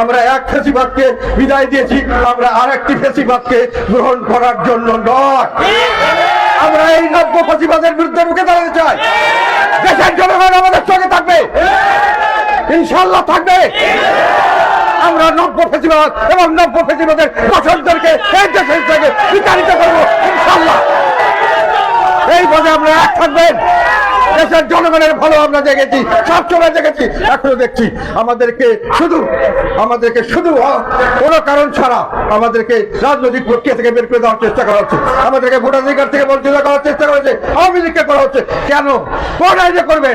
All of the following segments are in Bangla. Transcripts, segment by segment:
আমরা এক ফেসিবাদকে বিদায় দিয়েছি, আমরা আর একটি ফেসিবাদকে গ্রহণ করার জন্য নয়। আমরা এই নব্য ফেসিবাদের বিরুদ্ধে রুখে দাঁড়াতে চাই। দেশের জনগণ আমাদের সঙ্গে থাকবে। ইনশাল্লাহ থাকবে। আমরা নব্য ফেসিবাদ এবং নব্য ফেসিবাদের দশকদেরকে এই দেশের থেকে বিতাড়িত করব ইনশাল্লাহ এই পদে আমরা এক থাকবেন। দেশের জনগণের ভালো আমরা দেখেছি সবসময় দেখেছি এখনও দেখছি আমাদেরকে শুধু আমাদেরকে শুধু কোনো কারণ ছাড়া আমাদেরকে রাজনৈতিক প্রক্রিয়া থেকে বের করে দেওয়ার চেষ্টা করা হচ্ছে। আমাদেরকে ভোটাধিকার থেকে বঞ্চিত করার চেষ্টা করেছে আওয়ামী লীগকে করা হচ্ছে। কেন? কোন আইনে করবে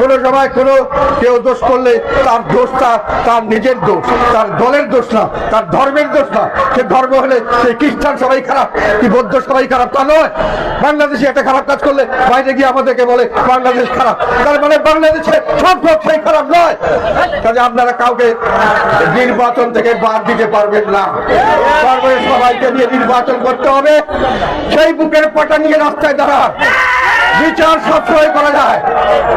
কোনো সময় কোনো কেউ দোষ করলে তার দোষটা তার নিজের দোষ, তার দলের দোষ না, তার ধর্মের দোষ না। সে ধর্ম হলে সে খ্রিস্টান সবাই খারাপ, কি বৌদ্ধ সবাই খারাপ তা নয়। বাংলাদেশে একটা খারাপ কাজ করলে বাইরে গিয়ে আমাদেরকে বলে বাংলাদেশ খারাপ। তার মানে বাংলাদেশে সব লোক খারাপ নয়। কাজে আপনারা কাউকে নির্বাচন থেকে বাদ দিতে পারবেন না। সবাইকে নিয়ে নির্বাচন করতে হবে। সেই বুকের পাটা নিয়ে রাস্তায় দাঁড়ান। বিচার সবসময় করা যায়।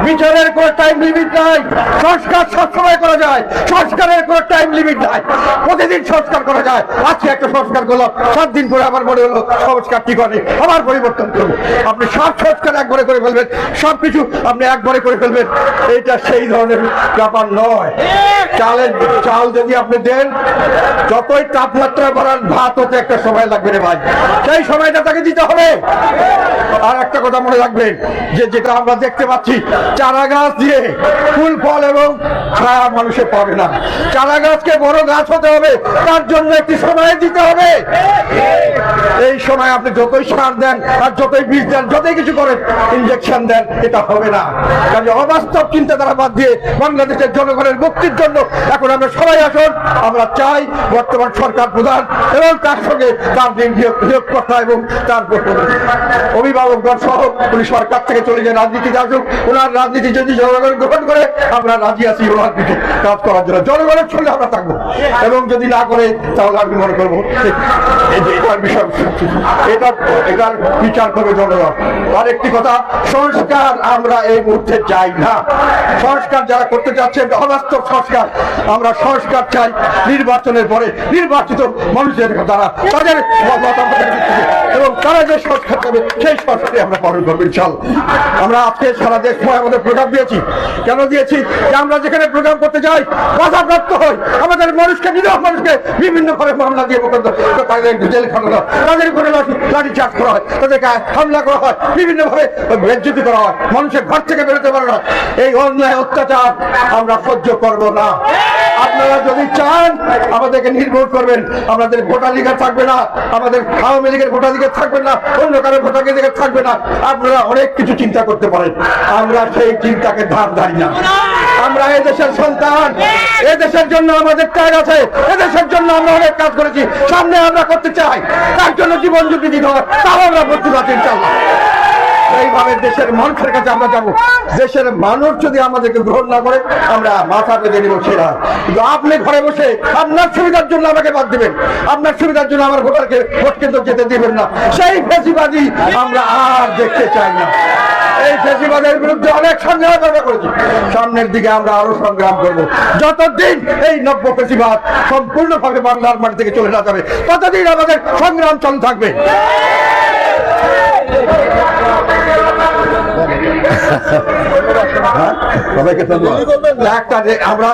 বিচারের কোনো টাইম লিমিট নাই। সংস্কার সবসময় করা যায়। সংস্কারের কোনো টাইম লিমিট নাই। প্রতিদিন সংস্কার করা যায়। আজকে একটা সংস্কার করলাম। সাত দিন পরে আমার মনে হলো সংস্কার কি করে আবার পরিবর্তন করব। আপনি সব সংস্কার একবারে করে ফেলবেন। সব কিছু আপনি একবারে করে ফেলবেন। এইটা সেই ধরনের ব্যাপার নয়। চালের চাল যদি আপনি দেন, যতই তাপমাত্রা বাড়ান ভাত হতে একটা সময় লাগবে রে ভাই। সেই সময়টা তাকে দিতে হবে। আর একটা কথা মনে রাখবেন যে যেটা আমরা দেখতে পাচ্ছি চারা গাছ দিয়ে ফুল, ফল এবং ছায়া মানুষে পাবে না। চারা গাছকে বড় গাছ হতে হবে, তার জন্য একটি সময় দিতে হবে। এই সময় আপনি যতই সার দেন আর যতই বীজ দেন, যতই কিছু করেন ইনজেকশন দেন, এটা হবে না। কাজে অবাস্তব চিন্তাধারা বাদ দিয়ে বাংলাদেশের জনগণের মুক্তির জন্য এখন আমরা সবাই আসুন, আমরা চাই বর্তমান সরকার প্রধান এবং তার সঙ্গে তার নিয়োগ নিয়োগকর্তা এবং তার অভিভাবকগণ সহ উনি সরকার থেকে চলে যায় রাজনীতিতে আসুক ওনার রাজনীতি যদি জনগণ গ্রহণ করে, আমরা রাজি আছি ওনার দিকে কাজ করার জন্য। জনগণের সঙ্গে আমরা থাকব। এবং যদি না করে, তাহলে আমি মনে করব এটার বিষয় এটা এটার বিচার করবে জনগণ। আর একটি কথা, সংস্কার আমরা এই মুহূর্তে চাই না। সংস্কার যারা করতে চাচ্ছে অবাস্তব সংস্কার। আমরা সংস্কার চাই নির্বাচনের পরে। নির্বাচিত মানুষের দ্বারা, তাদের এবং তারা যে সংস্কার করবে সেই সংস্কারে আমরা পালন করব ইনশাল্লাহ আমরা আজকে সারা দেশ সময় আমাদের প্রোগ্রাম দিয়েছি। কেন দিয়েছি? যে আমরা যেখানে প্রোগ্রাম করতে যাই, বাধাপ্রাপ্ত হই। আমাদের মানুষকে, নিরহ মানুষকে বিভিন্ন ভাবে মামলা দিয়ে মোকদ্দমা তাদের জেল খানো হয় তাদের উপরে লাঠি লাঠি চার্জ করা হয়। তাদেরকে হামলা করা হয়। বিভিন্ন ভাবে বেজ্জতি করা হয়। মানুষের ঘর থেকে বেরোতে পারে না। এই অন্যায় অত্যাচার আমরা সহ্য করব না। আপনারা যদি চান, আমাদেরকে নির্ভর করবেন। আমাদের ভোটাধিকার থাকবে না, আমাদের আওয়ামী লীগের ভোটাধিকার থাকবে না, অন্য কারও ভোটাধিকার থাকবে না। আপনারা অনেক কিছু চিন্তা করতে পারেন। আমরা সেই চিন্তাকে ধার ধারি না। আমরা এই দেশের সন্তান। এই দেশের জন্য আমাদের ত্যাগ আছে। এ দেশের জন্য আমরা অনেক কাজ করেছি। সামনে আমরা করতে চাই। তার জন্য জীবন যদি দিতে হয় তাও আমরা প্রতিবাদ ইনশাল্লাহ এইভাবে দেশের মানুষের কাছে আমরা যাব। দেশের মানুষ যদি আমাদেরকে গ্রহণ না করে, আমরা মাথা পেতে নিব সেরা কিন্তু আপনি ঘরে বসে আপনার সুবিধার জন্য আমাকে বাদ দিবেন। আপনার সুবিধার জন্য আমার ভোটারকে ভোট কেন্দ্র যেতে দিবেন না। সেই ফেসিবাদী আমরা আর দেখতে চাই না। এই ফেসিবাদের বিরুদ্ধে অনেক সংগ্রাম আমরা করেছি। সামনের দিকে আমরা আরও সংগ্রাম করব। যতদিন এই নব্য ফেসিবাদ সম্পূর্ণভাবে বাংলার মাটি থেকে চলে না যাবে, ততদিন আমাদের সংগ্রাম চালু থাকবে? সবাইকে। একটা যে আমরা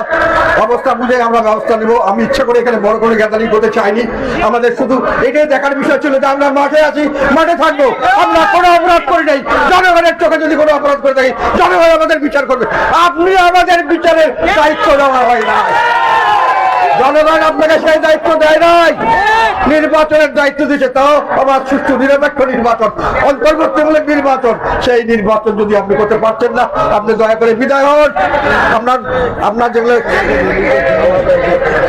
অবস্থা বুঝে আমরা ব্যবস্থা আমি ইচ্ছা করে এখানে বড় করে গ্যাদারিং করতে চাইনি। আমাদের শুধু এটাই দেখার বিষয় ছিল যে আমরা মাঠে আছি, মাঠে থাকব। আমরা কোনো অপরাধ করি নাই। জনগণের চোখে যদি কোনো অপরাধ করে থাকি, জনগণ আমাদের বিচার করবে। আপনি আমাদের বিচারের দায়িত্ব দেওয়া হয় না। জনগণ আপনাকে সেই দায়িত্ব দেয় নাই। নির্বাচনের দায়িত্ব দিয়েছে তাও আমার সুষ্ঠু নিরপেক্ষ নির্বাচন, অন্তর্বর্তীমূলক নির্বাচন। সেই নির্বাচন যদি আপনি করতে পারছেন না, আপনি দয়া করে বিদায় হন। আপনার আপনার যেগুলো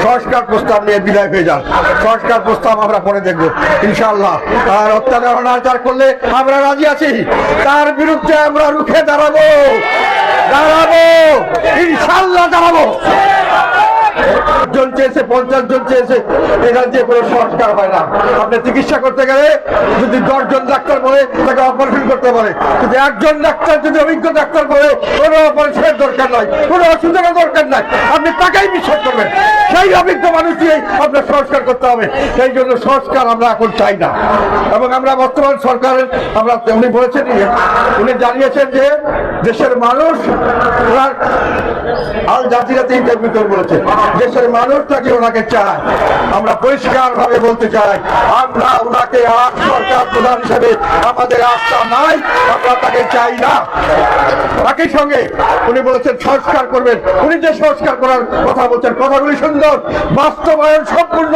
সংস্কার প্রস্তাব নিয়ে বিদায় হয়ে যান। সংস্কার প্রস্তাব আমরা পরে দেখব ইনশাল্লাহ আর অত্যাচার অনাচার করলে আমরা রাজি আছি। তার বিরুদ্ধে আমরা রুখে দাঁড়াবো। দাঁড়াবো। ইনশাল্লাহ দাঁড়াবো। জন চেয়েছে, পঞ্চাশ জন চেয়েছে এই রাজ্যে কোনো সংস্কার হয় না। আপনি চিকিৎসা করতে গেলে যদি দশজন ডাক্তার বলে, তাকে অপারেশন করতে পারে কিন্তু একজন ডাক্তার যদি অভিজ্ঞ ডাক্তার বলে, কোনো অপারেশনের দরকার নাই, কোনো ওষুধেরও দরকার নাই। আপনি তাকেই বিশ্বাস করবেন। সেই অভিজ্ঞ মানুষ দিয়েই আপনার সংস্কার করতে হবে। সেই জন্য সংস্কার আমরা এখন চাই না। এবং আমরা বর্তমান সরকারের, আমরা উনি বলেছেন উনি জানিয়েছেন যে, দেশের মানুষ আল জাতিরাতে ইন্টারভিউ করে বলেছে। দেশের মানুষ তাকে ওনাকে চায় আমরা পরিষ্কার ভাবে বলতে চাই, আমরা ওনাকে আর সরকার প্রধান হিসেবে আমাদের আস্থা নাই, আমরা তাকে চাই না। একই সঙ্গে উনি বলেছেন, সংস্কার করবেন। উনি যে সংস্কার করার কথা বলছেন, কথাগুলি সুন্দর, বাস্তবায়ন সম্পূর্ণ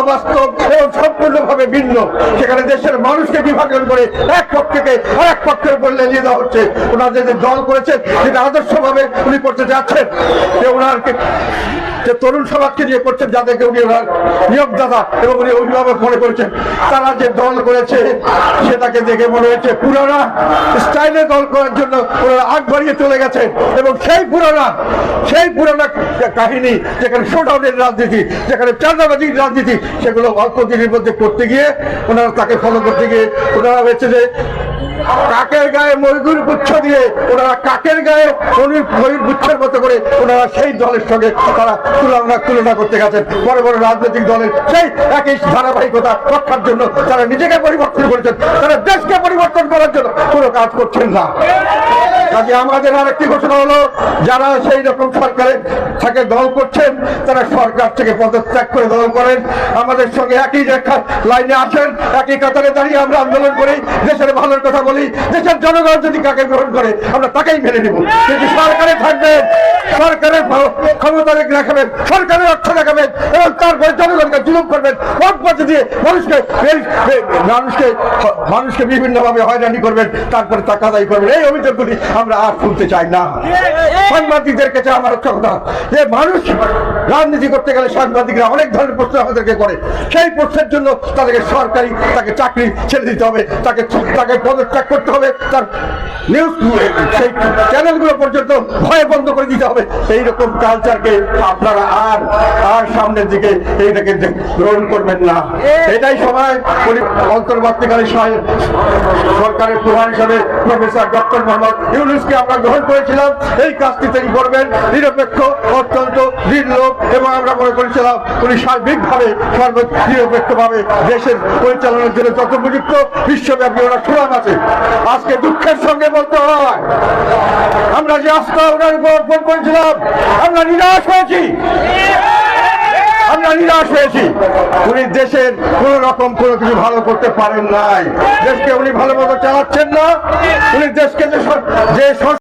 অবাস্তব এবং সম্পূর্ণভাবে ভিন্ন। সেখানে দেশের মানুষকে বিভাজন করে এক পক্ষকে আরেক পক্ষের উপর লেলিয়ে দেওয়া হচ্ছে। ওনার যে দল করেছেন যেটা আদর্শভাবে উনি করতে যাচ্ছেন। যে ওনার যে তরুণ সমাজকে নিয়ে করছেন, যাদেরকে উনি নিয়োগদাতা এবং উনি অভিভাবক মনে করেছেন, তারা যে দল করেছে, সেটাকে দেখে মনে হয়েছে পুরানা স্টাইলে দল করার জন্য ওনারা আগ বাড়িয়ে চলে গেছেন। এবং সেই পুরানা সেই পুরানা কাহিনী, যেখানে শোডাউনের রাজনীতি, যেখানে চাঁদাবাজির রাজনীতি, সেগুলো অল্প দিনের মধ্যে করতে গিয়ে ওনারা তাকে ফলো করতে গিয়ে ওনারা হয়েছে যে কাকের গায়ে ময়ূর গুচ্ছ দিয়ে ওনারা কাকের গায়ে ময়ূর গুচ্ছের মতো করে ওনারা সেই দলের সঙ্গে তারা তুলনা তুলনা করতে গেছেন বড় বড় রাজনৈতিক দলের সেই একই ধারাবাহিকতা রক্ষার জন্য তারা নিজেকে পরিবর্তন করেছেন। তারা দেশকে পরিবর্তন করার জন্য কোনো কাজ করছেন না। কাজে আমাদের আরেকটি ঘোষণা হলো, যারা সেই রকম সরকারে থাকে, দল করছেন, তারা সরকার থেকে পদত্যাগ করে দল করেন। আমাদের সঙ্গে একই লাইনে আসেন, একই কাতারে দাঁড়িয়ে আমরা আন্দোলন করি, দেশের ভালোর কথা বলি, দেশের জনগণ যদি কাকে গ্রহণ করে, আমরা তাকেই মেনে নেব। কিন্তু সরকারে থাকবেন সরকারের ক্ষমতা রেখে রাখাবেন, সরকারের অর্থ দেখাবেন, এবং তারপরে জনগণকে জুলুম করবেন ভোট পথে দিয়ে মানুষকে মানুষকে মানুষকে বিভিন্নভাবে হয়রানি করবেন, তারপরে টাকা আদায় করবেন। এই অভিযোগগুলি আমরা আর শুনতে চাই না। সাংবাদিকদের কাছে আমার হচ্ছে কথা যে মানুষ রাজনীতি করতে গেলে সাংবাদিকরা অনেক ধরনের প্রশ্ন আমাদেরকে করে। সেই প্রশ্নের জন্য তাদেরকে সরকারি, তাকে চাকরি ছেড়ে দিতে হবে, তাকে তাকে পদত্যাগ করতে হবে, তার নিউজ সেই চ্যানেলগুলো পর্যন্ত ভয় বন্ধ করে দিতে হবে। এইরকম কালচারকে আপনারা আর আর সামনের দিকে এইটাকে গ্রহণ করবেন না। এটাই সময় অন্তর্বর্তীকালীন সরকারের প্রধান হিসাবে প্রফেসর ডক্টর মোহাম্মদ ইউনুসকে আমরা গ্রহণ করেছিলাম, এই কাজটি তিনি করবেন। নিরপেক্ষ, অত্যন্ত নির্লোভ এবং আমরা মনে করেছিলাম উনি সার্বিকভাবে সর্ব নিরপেক্ষভাবে দেশের পরিচালনার জন্য যত উপযুক্ত বিশ্বব্যাপী ওরা সুনাম আছে। আজকে দুঃখের সঙ্গে বলতে হয়, আমরা যে আস্থা ওনার উপর অর্পণ করেছিলাম, আমরা নিরাশ হয়েছি। আমরা নিরাশ হয়েছি। উনি দেশের কোন রকম কোনো কিছু ভালো করতে পারেন নাই। দেশকে উনি ভালো মতো চালাচ্ছেন না। উনি দেশকে যে